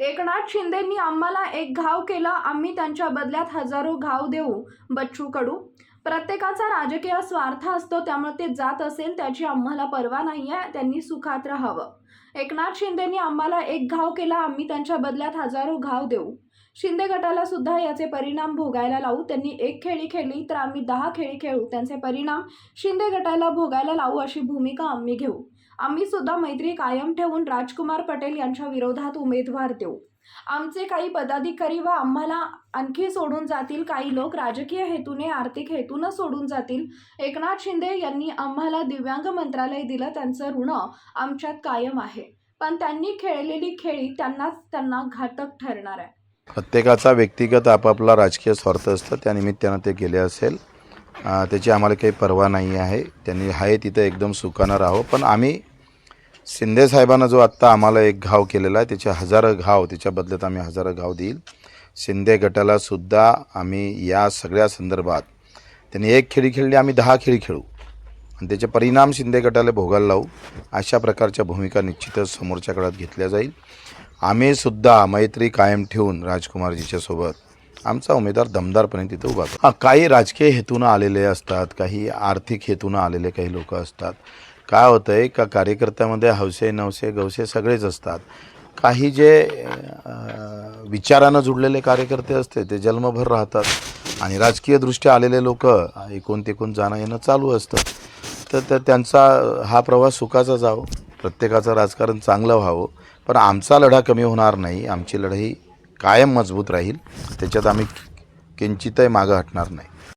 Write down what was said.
एकनाथ शिंदेंनी आम्हाला एक घाव केला. आम्ही त्यांच्या बदल्यात हजारो घाव देऊ. बच्चू कडू प्रत्येकाचा राजकीय स्वार्थ असतो त्यामुळे ते जात असेल त्याची आम्हाला पर्वा नाही आहे त्यांनी सुखात राहावं. एकनाथ शिंदेंनी आम्हाला एक घाव केला आम्ही त्यांच्या बदल्यात हजारो घाव देऊ. शिंदे गटाला सुद्धा याचे परिणाम भोगायला लावू. त्यांनी एक खेळी खेळली तर आम्ही दहा खेळी खेळू. त्यांचे परिणाम शिंदे गटाला भोगायला लावू अशी भूमिका आम्ही घेऊ. आम्ही सुद्धा मैत्री कायम ठेवून राजकुमार पटेल यांच्या विरोधात उमेदवार देऊ. आमचे काही पदाधिकारी व आम्हाला आणखी सोडून जातील. काही लोक राजकीय हेतूने आर्थिक हेतून सोडून जातील. एकनाथ शिंदे यांनी आम्हाला दिव्यांग मंत्रालय दिलं. त्यांचं ऋण आमच्यात कायम आहे. पण त्यांनी खेळलेली खेळी त्यांनाच त्यांना घातक ठरणार आहे. प्रत्येकाचा व्यक्तिगत आपापला राजकीय स्वार्थ असतं. त्यानिमित्तानं ते गेले असेल. त्याची आम्हाला काही पर्वा नाही आहे. त्यांनी आहे तिथं एकदम सुखानं राहो पण आम्ही शिंदे साहेबांना जो आत्ता आम्हाला एक घाव केलेला आहे त्याचे हजारो घाव त्याच्या बदल्यात आम्ही हजारो घाव देईल. शिंदे गटाला सुद्धा आम्ही या सगळ्या संदर्भात त्यांनी एक खेळी खेळली आम्ही दहा खेळी खेळू. आणि त्याचे परिणाम शिंदे गटाला भोगायला लावू अशा प्रकारच्या भूमिका निश्चितच समोरच्या काळात घेतल्या जाईल. आम्ही सुद्धा मैत्री कायम ठेवून राजकुमारजीच्या सोबत आमचा उमेदवार दमदारपणे तिथं उभा हां काही राजकीय हेतूनं आलेले असतात काही आर्थिक हेतूनं आलेले काही लोक असतात. काय होतं आहे का कार्यकर्त्यामध्ये हौसे नवसे गवसे सगळेच असतात. काही जे विचारानं जुडलेले कार्यकर्ते असते ते जन्मभर राहतात. आणि राजकीयदृष्ट्या आलेले लोक एकूण तिकून जाणं येणं चालू असतं. तर तर त्यांचा हा प्रवास सुखाचा जावो प्रत्येकाचं राजकारण चांगलं व्हावं. पण आमचा लढा कमी होणार नाही. आमची लढाई कायम मजबूत राहील. त्याच्यात आम्ही किंचितही मागं हटणार नाही.